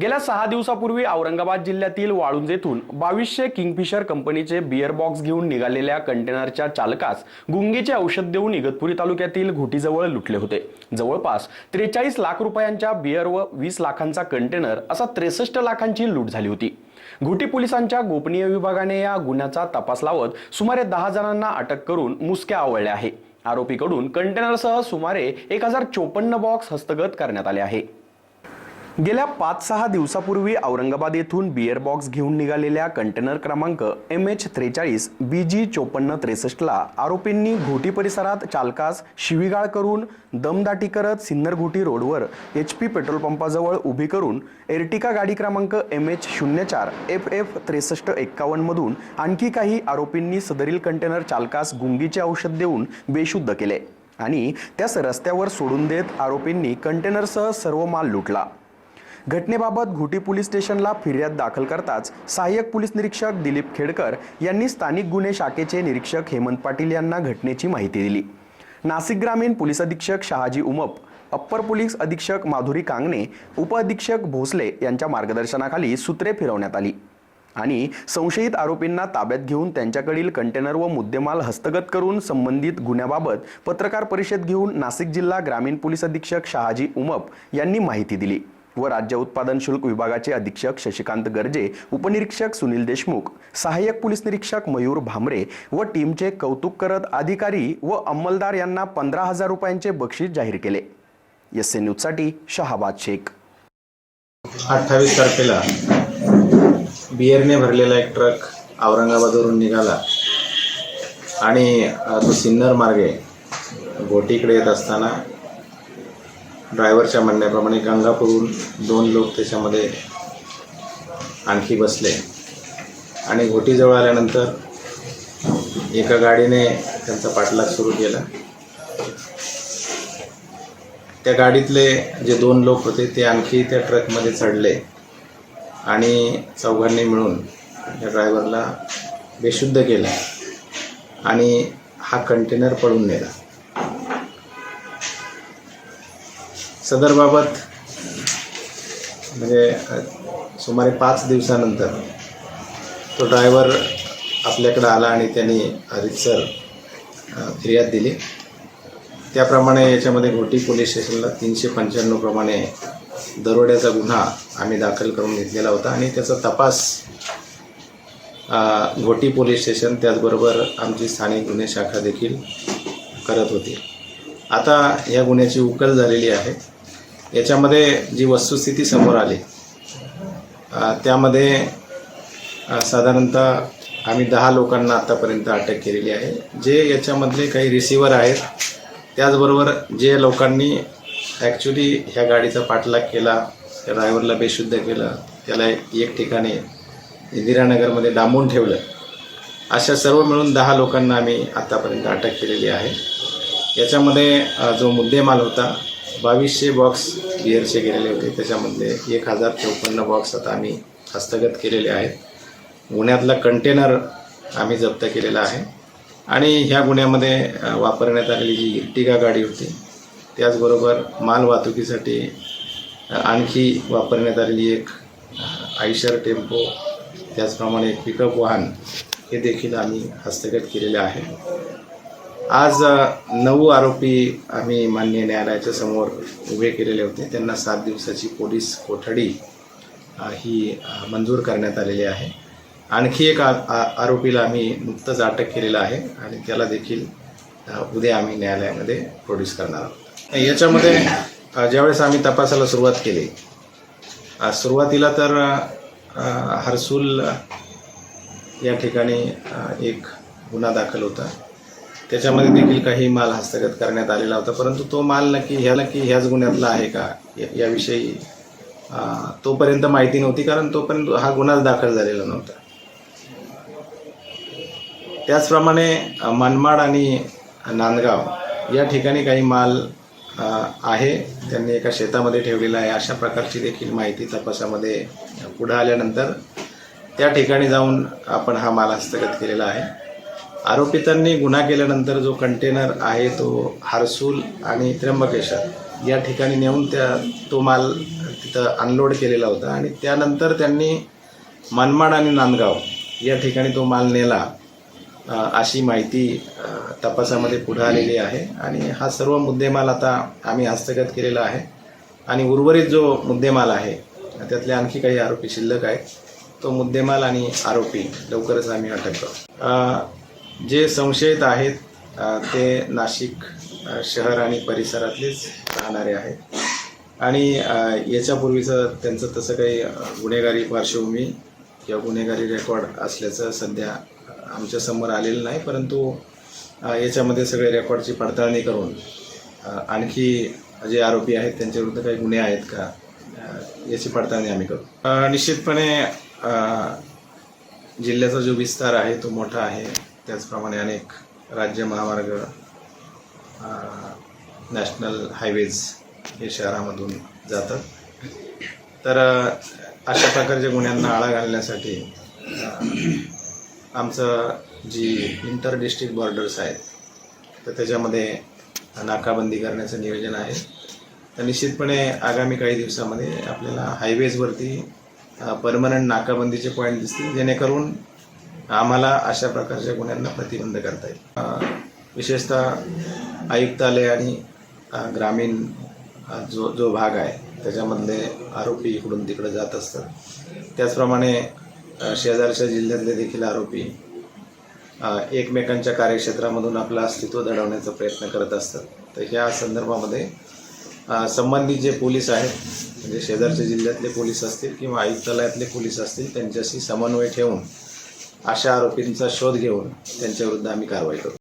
गेल्या सहा दिवसापूर्वी औरंगाबाद जिल्ह्यातील वाळुंज येथून बावीसशे किंगफिशर कंपनीचे बिअर बॉक्स घेऊन निघालेल्या कंटेनरच्या चालकास गुंगीचे औषध देऊन इगतपुरी तालुक्यातील घुटीजवळ लुटले होते. जवळपास त्रेचाळीस लाख रुपयांच्या बिअर व वीस लाखांचा कंटेनर असा त्रेसष्ट लाखांची लूट झाली होती. घुटी पोलिसांच्या गोपनीय विभागाने या गुन्ह्याचा तपास लावत सुमारे दहा जणांना अटक करून मुसक्या आवळल्या आहे. आरोपीकडून कंटेनरसह सुमारे एक हजार चोपन्न बॉक्स हस्तगत करण्यात आले आहे. गेल्या पाच सहा दिवसापूर्वी औरंगाबाद येथून बिअर बॉक्स घेऊन निघालेल्या कंटेनर क्रमांक एम एच त्रेचाळीस बी जी चोपन्न त्रेसष्टला आरोपींनी घोटी परिसरात चालकास शिवीगाळ करून दमदाटी करत सिन्नर घोटी रोडवर एच पी पेट्रोल पंपाजवळ उभी करून एर्टिका गाडी क्रमांक एम एच शून्य चार एफ एफ त्रेसष्ट एक्कावन्नमधून आणखी काही आरोपींनी सदरील कंटेनर चालकास गुंगीचे औषध देऊन बेशुद्ध केले आणि त्यास रस्त्यावर सोडून देत आरोपींनी कंटेनरसह सर्व माल लुटला. घटनेबाबत घुटी पोलीस स्टेशनला फिर्याद दाखल करताच सहाय्यक पोलीस निरीक्षक दिलीप खेडकर यांनी स्थानिक गुन्हे शाखेचे निरीक्षक हेमंत पाटील यांना घटनेची माहिती दिली. नाशिक ग्रामीण पोलीस अधीक्षक शहाजी उमप अप्पर पोलीस अधीक्षक माधुरी कांगणे उपअधीक्षक भोसले यांच्या मार्गदर्शनाखाली सूत्रे फिरवण्यात आली. आणि संशयित आरोपींना ताब्यात घेऊन त्यांच्याकडील कंटेनर व मुद्देमाल हस्तगत करून संबंधित गुन्ह्याबाबत पत्रकार परिषद घेऊन नाशिक जिल्हा ग्रामीण पोलीस अधीक्षक शहाजी उमप यांनी माहिती दिली. व राज्य उत्पादन शुल्क विभागाचे अधीक्षक शशिकांत गर्जे उपनिरीक्षक सुनील देशमुख सहाय्यक पोलीस निरीक्षक मयूर भामरे व टीमचे कौतुक करत अधिकारी व अंमलदार यांना पंधरा हजार रुपयांचे बक्षीस जाहीर केले. एस ए न्यूजसाठी शहाबाद शेख. अठ्ठावीस तारखेला बियरने भरलेला एक ट्रक औरंगाबादवरून निघाला आणि तो सिन्नर मार्गे घोटीकडे येत असताना ड्रायव्हरच्या म्हणण्याप्रमाणे गंगापूरहून दोन लोक त्याच्यामध्ये आणखी बसले. आणि घोटीजवळ आल्यानंतर एका गाडीने त्यांचा पाठलाग सुरू केला. त्या गाडीतले जे दोन लोक होते ते आणखी त्या ट्रकमध्ये चढले आणि चौघांनी मिळून त्या ड्रायव्हरला बेशुद्ध केलं आणि हा कंटेनर पळून नेला. सदरबाबत म्हणजे सुमारे पाच दिवसानंतर तो ड्रायव्हर आपल्याकडं आला आणि त्यांनी रितसर फिर्याद दिली. त्याप्रमाणे याच्यामध्ये घोटी पोलीस स्टेशनला तीनशे पंच्याण्णव प्रमाणे दरोड्याचा गुन्हा आम्ही दाखल करून घेतलेला होता आणि त्याचा तपास घोटी पोलीस स्टेशन त्याचबरोबर आमची स्थानिक गुन्हे शाखा देखील करत होती. आता या गुन्ह्याची उकल झालेली आहे. याच्यामध्ये जी वस्तुस्थिती समोर आली त्यामध्ये साधारणतः आम्ही दहा लोकांना आतापर्यंत अटक केलेली आहे. जे याच्यामधले काही रिसिव्हर आहेत त्याचबरोबर जे लोकांनी ॲक्च्युली ह्या गाडीचा पाठलाग केला त्या ड्रायव्हरला बेशुद्ध केलं त्याला एक ठिकाणी इंदिरानगरमध्ये डांबून ठेवलं अशा सर्व मिळून दहा लोकांना आम्ही आत्तापर्यंत अटक केलेली आहे. याच्यामध्ये जो मुद्देमाल होता बावीसशे बॉक्स बिअरचे गेलेले होते. त्याच्यामधले एक हजार चौपन्न बॉक्स आता आम्ही हस्तगत केलेले आहेत. गुन्ह्यातला कंटेनर आम्ही जप्त केलेला आहे. आणि ह्या गुन्ह्यामध्ये वापरण्यात आलेली जी इर्टिगा गाडी होती त्याचबरोबर माल वाहतुकीसाठी आणखी वापरण्यात आलेली एक आयशर टेम्पो त्याचप्रमाणे एक पिकअप वाहन हे देखील आम्ही हस्तगत केलेले आहे. आज नऊ आरोपी आम्ही मान्य न्यायालयाच्या समोर उभे केलेले होते. त्यांना सात दिवसाची पोलीस कोठडी ही मंजूर करण्यात आलेली आहे. आणखी एक आ आ- आरोपीला आम्ही नुकतंच अटक केलेलं आहे आणि त्याला देखील उद्या आम्ही न्यायालयामध्ये प्रोड्यूस करणार आहोत. याच्यामध्ये ज्यावेळेस आम्ही तपासाला सुरुवात केली सुरुवातीला तर हर्सुल या ठिकाणी एक गुन्हा दाखल होता. त्याच्यामध्ये देखील काही माल हस्तगत करण्यात आलेला होता. परंतु तो माल नक्की ह्या नक्की ह्याच गुन्ह्यातला आहे का? या- याविषयी तोपर्यंत माहिती नव्हती कारण तोपर्यंत हा गुन्हाच दाखल झालेला नव्हता. त्याचप्रमाणे मनमाड आणि नांदगाव या ठिकाणी काही माल आहे. त्यांनी एका शेतामध्ये ठेवलेला आहे. अशा प्रकारची देखील माहिती तपासामध्ये पुढं आल्यानंतर त्या ठिकाणी जाऊन आपण हा माल हस्तगत केलेला आहे. आरोपितांनी गुन्हा केल्यानंतर जो कंटेनर आहे तो हारसूल आणि त्र्यंबकेश्वर या ठिकाणी नेऊन त्या तो माल तिथं अनलोड केलेला होता आणि त्यानंतर त्यांनी मनमाड आणि नांदगाव या ठिकाणी तो माल नेला. अशी माहिती तपासामध्ये पुढे आलेली आहे आणि हा सर्व मुद्देमाल आता आम्ही हस्तगत केलेला आहे आणि उर्वरित जो मुद्देमाल आहे त्यातले आणखी काही आरोपी शिल्लक आहेत तो मुद्देमाल आणि आरोपी लवकरच आम्ही अटक करू. जे संशयित आहेत ते नाशिक शहर आणि परिसरातलेच राहणारे आहेत. आणि याच्यापूर्वीचं त्यांचं तसं काही गुन्हेगारी पार्श्वभूमी किंवा गुन्हेगारी रेकॉर्ड असल्याचं सध्या आमच्यासमोर आलेलं नाही परंतु याच्यामध्ये सगळे रेकॉर्डची पडताळणी करून आणखी जे आरोपी आहेत त्यांच्याविरुद्ध काही गुन्हे आहेत का याची पडताळणी आम्ही करू. निश्चितपणे जिल्ह्याचा जो विस्तार आहे तो मोठा आहे. त्याचप्रमाणे अनेक राज्य महामार्ग नॅशनल हायवेज हे शहरामधून जातात. तर अशा प्रकारच्या गुन्ह्यांना आळा घालण्यासाठी आमचं जी इंटर डिस्ट्रिक्ट बॉर्डर्स आहेत तर त्याच्यामध्ये नाकाबंदी करण्याचं नियोजन आहे. तर निश्चितपणे आगामी काही दिवसामध्ये आपल्याला हायवेजवरती परमनंट नाकाबंदीचे पॉईंट दिसतील जेणेकरून आम्हाला अशा प्रकारच्या गुन्ह्यांना प्रतिबंध करता येईल. विशेषतः आयुक्तालय आणि ग्रामीण जो जो भाग आहे त्याच्यामधले आरोपी इकडून तिकडे जात असतात. त्याचप्रमाणे शेजारच्या जिल्ह्यातले देखील आरोपी एकमेकांच्या कार्यक्षेत्रामधून आपलं अस्तित्व दडवण्याचा प्रयत्न करत असतात. तर ह्या संदर्भामध्ये संबंधित जे पोलीस आहेत म्हणजे शेजारच्या जिल्ह्यातले पोलीस असतील किंवा आयुक्तालयातले पोलीस असतील त्यांच्याशी समन्वय ठेवून अशा आरोपींचा शोध घेऊन त्यांच्याविरुद्ध आम्ही कारवाई करू.